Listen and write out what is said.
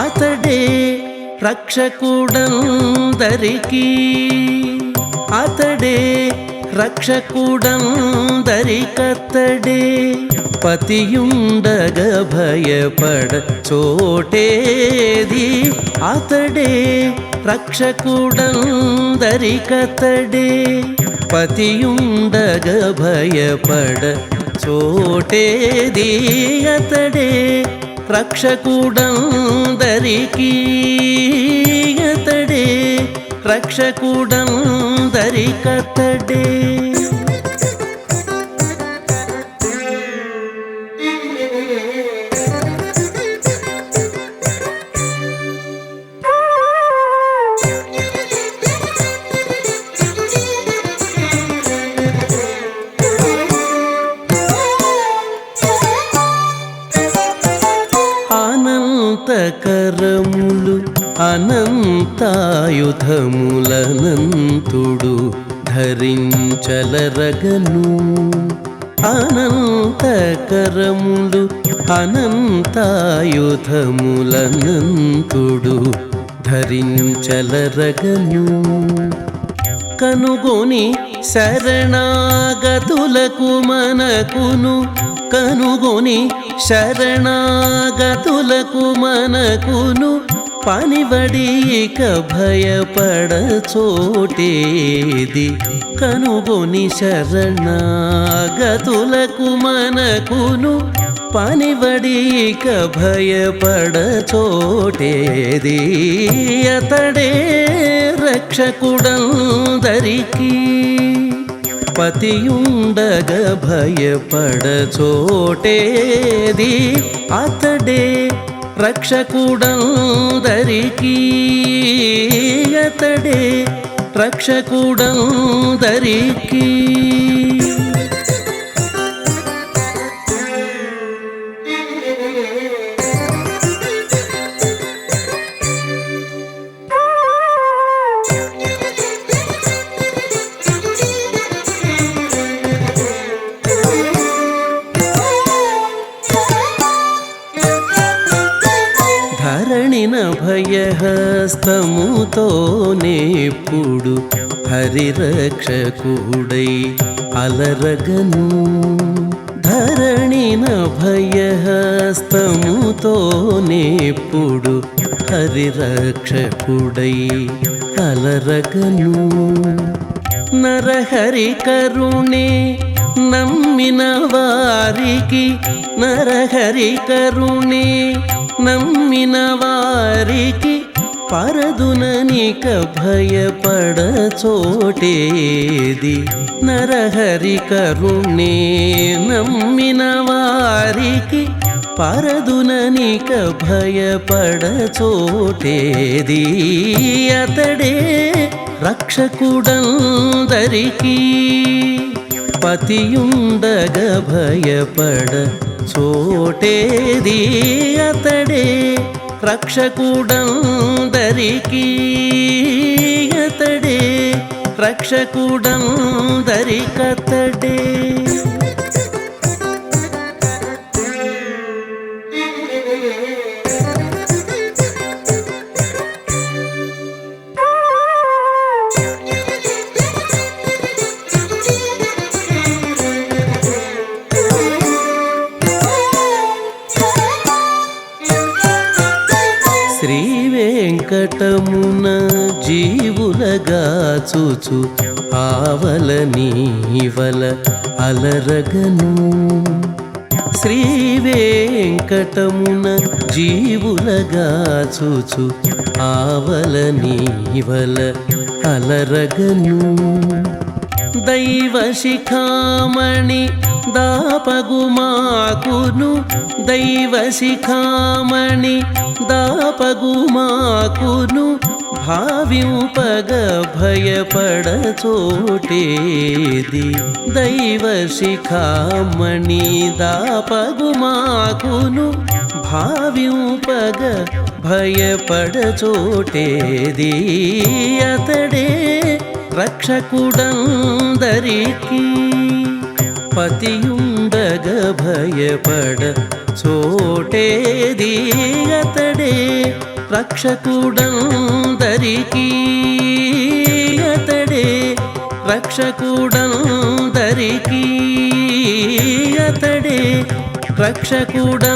అతడే రక్షకుడందరికీ అతడే రక్షకుడందరికతడే పతియుండగ భయపడ చోటేది. అతడే రక్షకుడందరికతడే పతియుండగ భయపడ చోటేది అతడే రక్షకుడందరికీ కరములు అనంతాయుధములనంతుడు ధరించలరగను. అనంతకరములు అనంతాయుధములనంతుడు ధరించలరగను. కనుగొని శరణాగతులకు మనకును కనుగొని శరణాగతులకు మనకును పనివడి ఇక భయపడ చోటేది కనుగొని శరణాగతులకు మనకును పనివడి ఇక భయపడ చోటేది అతడే రక్షకుడందరికీ పతియుండగ భయపడ చోటేది అతడే రక్షకుడందరికీ. అతడే రక్షకుడందరికీ. హస్తముతోనేప్పుడు హరిరక్షకుడై అలరగను. ధరణిన భయహస్తముతోనేప్పుడు హరిరక్షకుడై అలరగను. నరహరి కరుణే నమ్మిన వారికి నరహరి కరుణే నమ్మిన వారికి పరదుననిక భయపడ చోటేది నరహరి కరుణే నమ్మిన వారికి పరదుననిక భయపడ చోటేది అతడే రక్షకుడందరికీ పతియుండగ భయపడ చోటేది అతడే రక్షకుడందరికీ అతడే. రక్షకుడందరికతడే. వెంకటమున జీవులగా చూచు ఆవల నీవల అలరగను. శ్రీ వెంకటమున జీవులగా చూచు ఆవల నీవల అలరగను. దైవ శిఖామణి దాపగుమాకును దైవ శిఖామణి దాపగుమాకును భావింపగ భయపడ చోటేది దైవ శిఖామణి దాపగుమాకును భావింపగ భయపడ చోటేది అతడే రక్షకుడందరికీ పతియుండగ భయపడ చోటేది అతడే రక్షకుడందరికీ అతడే రక్షకుడందరికీ అతడే రక్షకుడందరికీ